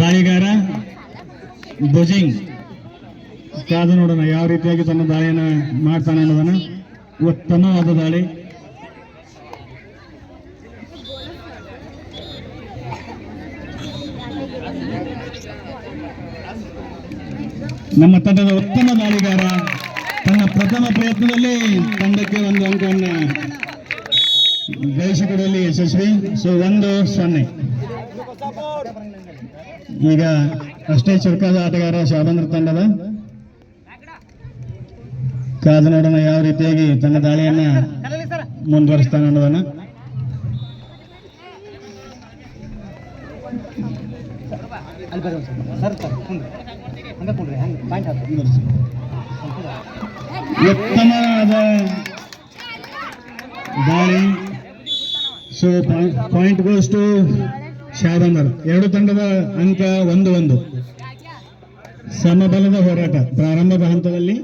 ದಾಳಿಗಾರ ಭುಜಿಂಗ್. ಕಾದು ನೋಡೋಣ, ಯಾವ ರೀತಿಯಾಗಿ ತನ್ನ ದಾಳಿಯನ್ನು ಮಾಡ್ತಾನೆ ಅನ್ನೋದನ್ನ. ಉತ್ತಮವಾದ ದಾಳಿ. ನಮ್ಮ ತಂಡದ ಉತ್ತಮ ದಾಳಿಗಾರ ತನ್ನ ಪ್ರಥಮ ಪ್ರಯತ್ನದಲ್ಲಿ ತಂಡಕ್ಕೆ ಒಂದು ಅಂಕವನ್ನು ಗಳಿಸಿಕೊಡುವಲ್ಲಿ ಯಶಸ್ವಿ. ಸೊ ಒಂದು ಸೊನ್ನೆ. ಈಗ ಅಷ್ಟೇ ಚುರುಕಾದ ಆಟಗಾರ ಶಾಬಂದ್ರ ತಂಡದ. ಕಾದು ಯಾವ ರೀತಿಯಾಗಿ ತನ್ನ ದಾಳಿಯನ್ನ ಮುಂದುವರಿಸ್ತಾನೆ ಅನ್ನೋದನ್ನ. ಉತ್ತಮವಾದ ದಾಳಿ. ಸೊ ಪಾಯಿಂಟ್ ಗೋಸ್ ಟು ಎರಡು ತಂಡದ ಅಂಕ ಒಂದು ಒಂದು. ಸಮಬಲದ ಹೋರಾಟ ಪ್ರಾರಂಭದ ಹಂತದಲ್ಲಿ.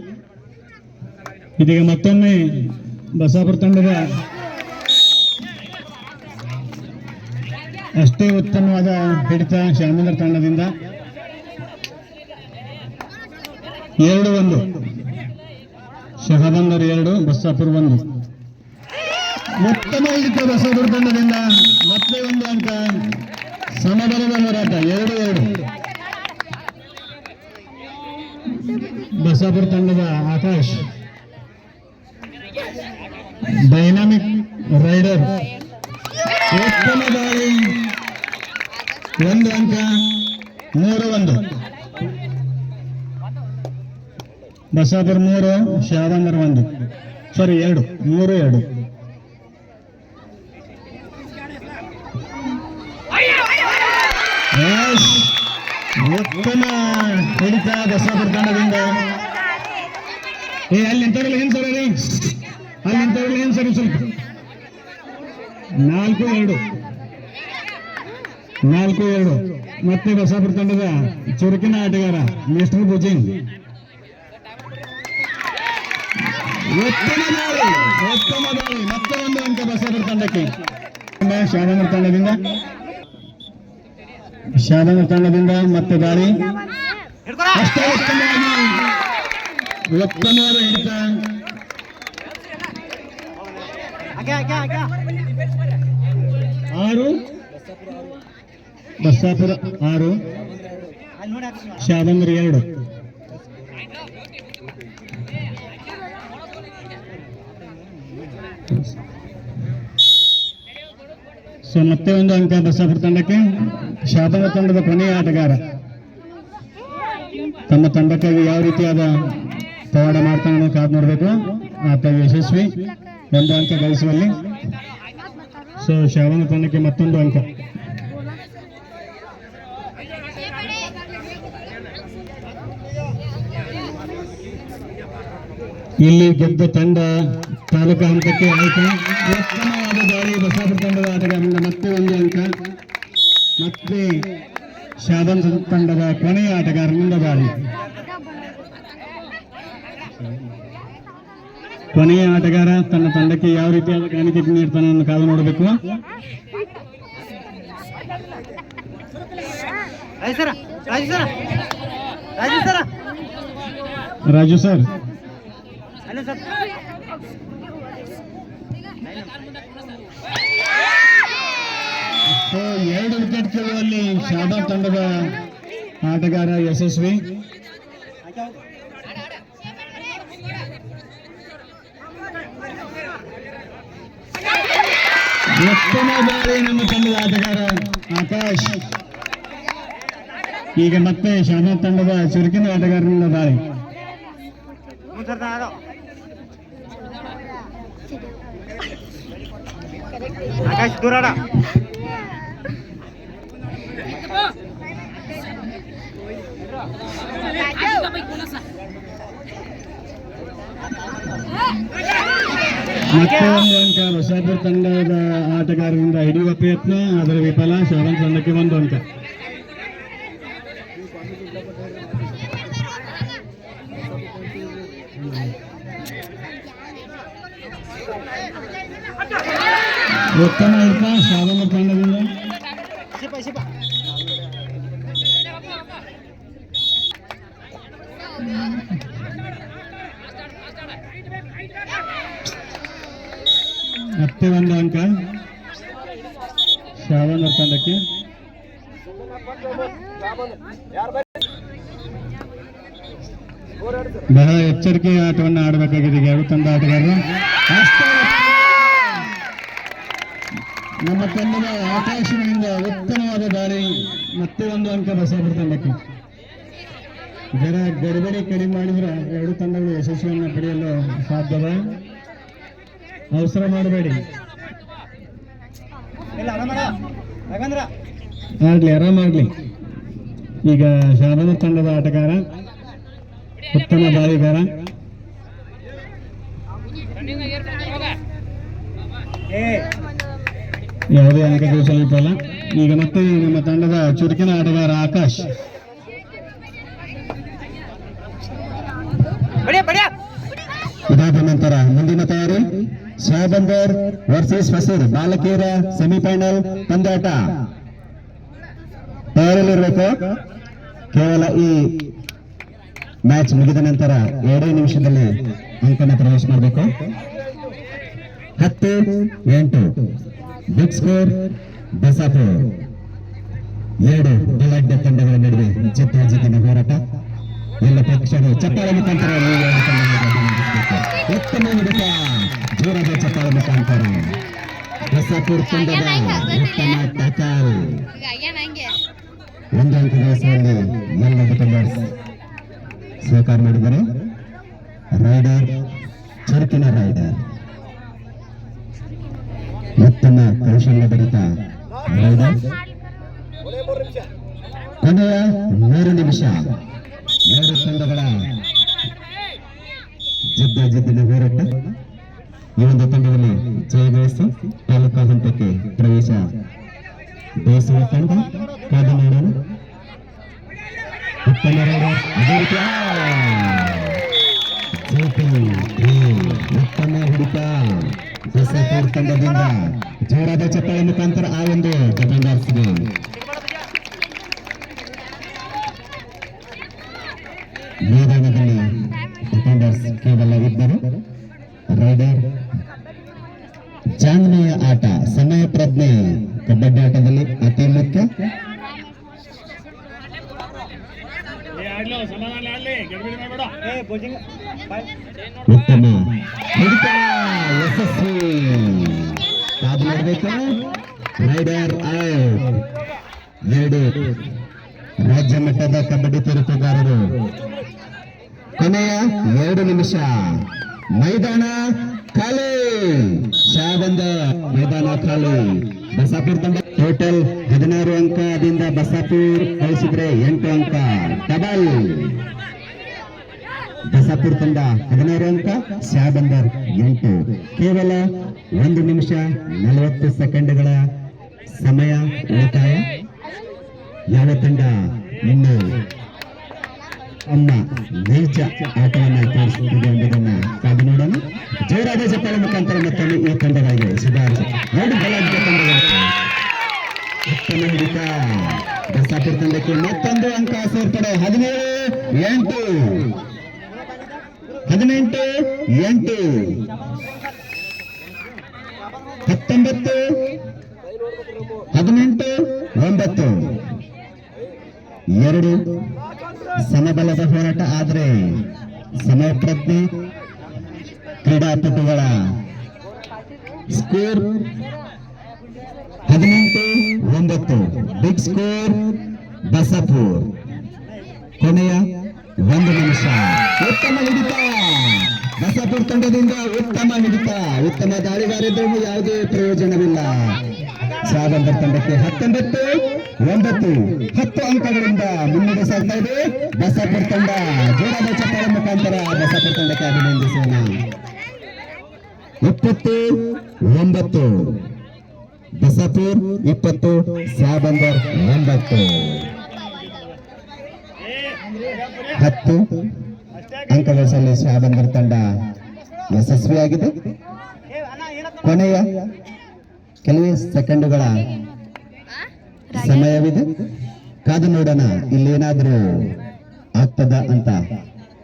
ಇದೀಗ ಮತ್ತೊಮ್ಮೆ ಬಸಾಪುರ ತಂಡದ ಅಷ್ಟೇ ಉತ್ತಮವಾದ ಹಿಡಿತ ಶಾಮಂದರ್ ತಂಡದಿಂದ. ಎರಡು ಒಂದು. ಶಹಬಂದರ್ ಎರಡು ಬಸ್ಸಾಪುರ್ ಒಂದು. ಉತ್ತಮ ಹಿಡಿತ ಬಸ್ಸಾಪುರ ತಂಡದಿಂದ ಮತ್ತೆ ಒಂದು ಅಂಕ. ಸಮಬಲದ ಹೋರಾಟ, ಎರಡು ಎರಡು. ಬಸಾಪುರ ತಂಡದ ಆಕಾಶ್. Dynamic rider. ಉತ್ತಮ ದಾಳಿ ಒಂದು ಅಂಕ, ಮೂರು, ಒಂದು. ಬಸಾಪುರ್ ಮೂರು ಶಾಬಂದರ್ ಒಂದು. ಸಾರಿ ಎರಡು, ಮೂರು, ಎರಡು. ಉತ್ತಮ ಹಿಡಿತ ಬಸಾಪುರ ತಂಡದಿಂದ. ಏ ಅಲ್ಲಿ ನಿಂತವ್ರಲ್ಲ ಏನ್ ಸರ್ ಅಲ್ಲಿ ನಿಂತವ್ರಲ್ಲ ಏನ್ ಸರ್ ಸ್ವಲ್ಪ ನಾಲ್ಕು, ಎರಡು. ನಾಲ್ಕು, ಎರಡು. ಮತ್ತೆ ಬಸಾಪುರ ತಂಡದ? ಚುರುಕಿನ ಆಟಗಾರ, ಮಿಸ್ಟರ್ ಭುಜಿಂಗ್ ಉತ್ತಮ ದಾಳಿ ಉತ್ತಮ ದಾಳಿ. ಮತ್ತೆ ಒಂದು ಅಂಕ ಬಸಾಪುರ ತಂಡಕ್ಕೆ ತಂಡದಿಂದ. ಶಾಬಂದ್ರ ತಂಡದಿಂದ ಮತ್ತೆ ದಾಳಿ ಅಷ್ಟೇ ಉತ್ತಮವಾದ ಹಿಡಿತ. ಆರು. ಬಸ್ಸಾಪುರ ಆರು. ಶಾಬಂದ್ರ ಎರಡು. ಸೊ ಮತ್ತೆ ಒಂದು ಅಂಕ ಬಸ್ಸಾಪುರ ತಂಡಕ್ಕೆ. ಶಾಬಂದ್ರ ತಂಡದ ಕೊನೆಯ ಆಟಗಾರ. ತಮ್ಮ ತಂಡಕ್ಕಾಗಿ ಯಾವ ರೀತಿಯಾದ ಪವಾಡ ಮಾಡ್ತಾನೆ ಕಾದು ನೋಡಬೇಕು. ಆತ ಯಶಸ್ವಿ. ಒಂದು ಅಂಕ ಗಳಿಸುವಲ್ಲಿ. ಸೊ ಶಾವನ ತಂಡಕ್ಕೆ ಮತ್ತೊಂದು ಅಂಕ. ಇಲ್ಲಿ ಗೆದ್ದ ತಂಡ ತಾಲೂಕು ಹಂತಕ್ಕೆ ಆಯ್ಕೆ. ಉತ್ತಮವಾದ ದಾಳಿ ಬಸಾಪುರ ಮತ್ತೆ ಒಂದು ಅಂಕ. ಮತ್ತೆ ಶಾಬನ್ ತಂಡದ ಕೊನೆಯ ಆಟಗಾರನಿಂದ ಮುಂದಬಾರಿ. ಕೊನೆಯ ಆಟಗಾರ ತನ್ನ ತಂಡಕ್ಕೆ ಯಾವ ರೀತಿಯಾದ ಕಾಣಿಕೆ ನೀಡ್ತಾನೆ ಅನ್ನೋ ಕಾದು ನೋಡಬೇಕು. ರಾಜು ಸರ ರಾಜು ಅಲ್ಲ ಸರ್. ಸೊ, ಎರಡು ವಿಕೆಟ್ ಕೀಳುವಲ್ಲಿ ಶಾಬಾದ್ ತಂಡದ ಆಟಗಾರ ಯಶಸ್ವಿ. ಉತ್ತಮ ಬಾರಿ ನಮ್ಮ ತಂಡದ ಆಟಗಾರ ಆಕಾಶ್. ಈಗ ಮತ್ತೆ ಶಾಬಾದ್ ತಂಡದ ಚುರುಕಿನ ಆಟಗಾರನಿಂದ ಸರ್ದ ಆಕಾಶ್, ದೂರ ಆಡ ಮತ್ತೆ ಒಂದು ಅಂಕ ಬಸಾಪುರ ತಂಡದ ಆಟಗಾರರಿಂದ ಹಿಡಿಯುವ ಪ್ರಯತ್ನ ಅದರ ವಿಫಲ ಶಾಬಾದ್ ತಂಡಕ್ಕೆ ಒಂದು ಅಂಕ ಉತ್ತಮ ಹಿಡಿತ ಶಾಬಾದ್ ತಂಡದಿಂದ. ಮತ್ತೆ ಒಂದು ಅಂಕ? ಶ್ರಾವಣ ತಂಡಕ್ಕೆ. ಬಹಳ ಎಚ್ಚರಿಕೆ ಆಟವನ್ನು ಆಡಬೇಕಾಗಿದೆ ಎರಡು ತಂಡ ಆಟಗಾರರು. ನಮ್ಮ ತಂಡದ ಆಕಾಶದಿಂದ ಉತ್ತಮವಾದ ದಾಳಿ ಮತ್ತೆ ಒಂದು ಅಂಕ ಬಸಾಪುರ ತಂಡಕ್ಕೆ. ಜರ ಗಡಿಬಡಿ ಕಡಿಮೆ ಮಾಡಿದ್ರೆ ಎರಡು ತಂಡಗಳು ಯಶಸ್ವಿಯನ್ನು ಪಡೆಯಲು ಸಾಧ್ಯದ ಅವಸರ ಮಾಡಬೇಡಿ. ಆಗ್ಲಿ ಆರಾಮಾಗ್ಲಿ ಈಗ ಶಾರದ ತಂಡದ ಆಟಗಾರ ಉತ್ತಮ ದಾಳಿಗಾರ ಏ. ಯಾವುದೇ ಅಂಕಗಳು ಸ್ವಲ್ಪ ಅಲ್ಲ. ಈಗ ಮತ್ತೆ ನಮ್ಮ ತಂಡದ ಚುರುಕಿನ ಆಟಗಾರ ಆಕಾಶ್. ಇದಾದ ನಂತರ ಮುಂದಿನ ತಯಾರಿ. ಶಾಬಂದರ್ ವರ್ಸಸ್ ಫಸೀರ್ ಬಾಲಕಿಯರ ಸೆಮಿಫೈನಲ್ ಪಂದ್ಯಾಟ ತಯಾರಿಯಲ್ಲಿರಬೇಕು ಕೇವಲ ಈ ಮ್ಯಾಚ್ ಮುಗಿದ ನಂತರ ಎರಡೇ ನಿಮಿಷದಲ್ಲಿ ಅಂಕನ ಪ್ರವೇಶ ಮಾಡಬೇಕು. ಹತ್ತು, ಎಂಟು ಬಿಗ್ ಸ್ಕೋರ್ ಬಸಾಪುರ್. ಎರಡು ಬಲಾಢ್ಯ ತಂಡಗಳ ನಡುವೆ ಜಿದ್ದಾಜಿದ್ದಿನ ಹೋರಾಟ. ಎಲ್ಲ ಪಕ್ಷಗಳು ಚಪ್ಪಾಳೆ ಮುಖಾಂತರ ಉತ್ತಮ ಹುಡುಗ ಜೋರಾದ ಚಪ್ಪಾಳೆ ಮುಖಾಂತರ ಹೊಸಪುರ್ ತಂಡದ ಉತ್ತಮ ಟಕಾಲ್ ಒಂದು ಅಂಕ ಗಳಿಸುವಲ್ಲಿ ಎಲ್ಲ ಡಿಫೆಂಡರ್ಸ್ ಸ್ವೀಕಾರ ಮಾಡಿದ್ದಾರೆ ರೈಡರ್ ಚುರುಕಿನ ರೈಡರ್ ಉತ್ತಮ ಕೌಶಲ್ಯ ಭರಿತ ರೈಡರ್ ಕೊನೆಯ ಮೂರು ನಿಮಿಷ ಎರಡು ತಂಡಗಳ ಜಿದ್ದ ಜಿದ್ದಿನ ಹೋರಾಟ ಈ ಒಂದು ತಂಡದಲ್ಲಿ ಜಯಗಳಿಸಿ ತಾಲೂಕಾ ಹಂತಕ್ಕೆ ಪ್ರವೇಶ ಬಯಸುವ ತಂಡ ಕಾದು ನೋಡೋಣ ಉತ್ತಮ ರೈಡರ್ ಅದೇ ರೀತಿ ಜೋಪಿ, ಧ್ರುವ್, ಉತ್ತಮ ಹಿಡಿತ ಬಸಪುರ್ ತಂಡದಿಂದ ಜೋರಾದ ಚಪ್ಪಾಳೆ ಮುಖಾಂತರ ಆ ಒಂದು ಡಿಫೆಂಡರ್ಸ್ಗೆ ಮೈದಾನದಲ್ಲಿ ಉತ್ತಮ ಯಶಸ್ವಿ ಯಾವ್ದು ಮಾಡಬೇಕು ರೈಡರ್ ಔಟ್ ಎರಡು ರಾಜ್ಯ ಮಟ್ಟದ ಕಬಡ್ಡಿ ತಿರುಪುಗಾರರು ಕೊನೆಯ ಎರಡು ನಿಮಿಷ ಮೈದಾನ ಖಾಲಿ. ಶಾಬಂದ ಮೈದಾನ ಖಾಲಿ. ಬಸಾಪುರ್ ತಂಡ ಟೋಟಲ್ ಹದಿನಾರು ಅಂಕದಿಂದ ಬಸಾಪುರ್ ಕಳಿಸಿದ್ರೆ ಎಂಟು ಅಂಕ. ಡಬಲ್ ಬಸಾಪುರ್ ತಂಡ ಹದಿನಾರು ಅಂಕ ಶಾಬಂದರ್ ಎಂಟು. ಕೇವಲ ಒಂದು ನಿಮಿಷ ನಲವತ್ತು ಸೆಕೆಂಡ್ಗಳ ಸಮಯ ಉಳಿತಾಯ. ಯಾವ ತಂಡ ಇನ್ನು ತಮ್ಮ ನೈಜ ಆಟವನ್ನು ತೋರಿಸುತ್ತಿದೆ ಎಂಬುದನ್ನ ಕಾದು ನೋಡೋಣ. ಜೋರಾದ ಜಪಾಲ ಮುಖಾಂತರ ಮತ್ತೊಮ್ಮೆ ಈ ತಂಡಗಳಿಗೆ ಸುಧಾರಿಸಿ ಎರಡು ಬಲಾಢ್ಯ ತಂಡಗಳು. ಹಿಡಿತ ದಸಾಪುರ ತಂಡಕ್ಕೆ ಮತ್ತೊಂದು ಅಂಕ ಸೇರ್ಪಡೆ. ಹದಿನೇಳು, ಎಂಟು. ಹದಿನೆಂಟು, ಎಂಟು. ಹತ್ತೊಂಬತ್ತು, ಹದಿನೆಂಟು, ಒಂಬತ್ತು. ಎರಡು, ಸಮಬಲದ ಹೋರಾಟ ಆದರೆ ಸಮಯ ಪ್ರಜ್ಞೆ ಕ್ರೀಡಾಪಟುಗಳ ಸ್ಕೋರ್ ಹದಿನೆಂಟು, ಒಂಬತ್ತು. Big score Basapur. ಕೊನೆಯ ಒಂದು ನಿಮಿಷ. ಉತ್ತಮ ಹಿಡಿತ. ಬಸಪುರ್ ತಂಡದಿಂದ ಉತ್ತಮ ಹಿಡಿತ. ಉತ್ತಮ ದಾಳಿಗಾರಿದ್ರೂ ಯಾವುದೇ ಪ್ರಯೋಜನವಿಲ್ಲ. ಶಾಬಂದರ್ ತಂಡಕ್ಕೆ ಹತ್ತೊಂಬತ್ತು, ಒಂಬತ್ತು, ಹತ್ತು ಅಂಕಗಳಿಂದ ಮುನ್ನಡೆ ಸಾಗ್ತಾ ಇದೆ. ಬಸಪುರ್ ತಂಡ ಜೋರಾದ ಚಪ್ಪಾಳ ಮುಖಾಂತರ ಬಸಪುರ್ ತಂಡಕ್ಕೆ ಅಭಿನಂದಿಸೋಣ. ಇಪ್ಪತ್ತು, ಒಂಬತ್ತು. ಬಸಪುರ್ ಇಪ್ಪತ್ತು ಸಾಬಂದರ್ ಒಂಬತ್ತು ಹತ್ತು ಅಂಕ ಗಳಿಸಲು ಸಾಬಂದರ್ ತಂಡ ಯಶಸ್ವಿಯಾಗಿದೆ. ಕೊನೆಯ ಕೆಲವೇ ಸೆಕೆಂಡುಗಳ ಸಮಯವಿದೆ. ಕಾದು ನೋಡೋಣ, ಇಲ್ಲೇನಾದರೂ ಆಗ್ತದ ಅಂತ.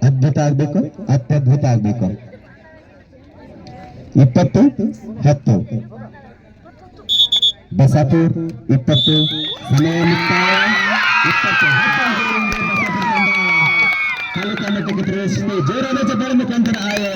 ಅದ್ಭುತ ಆಗ್ಬೇಕು, ಅತ್ಯದ್ಭುತ ಆಗ್ಬೇಕು. ಇಪ್ಪತ್ತು, ಹತ್ತು. Basapur, Ipatu, Sanayamita, Ipatu, Hapang, Basapur, Kalau kami terus ini, jurnal cepat ini kantor ayah,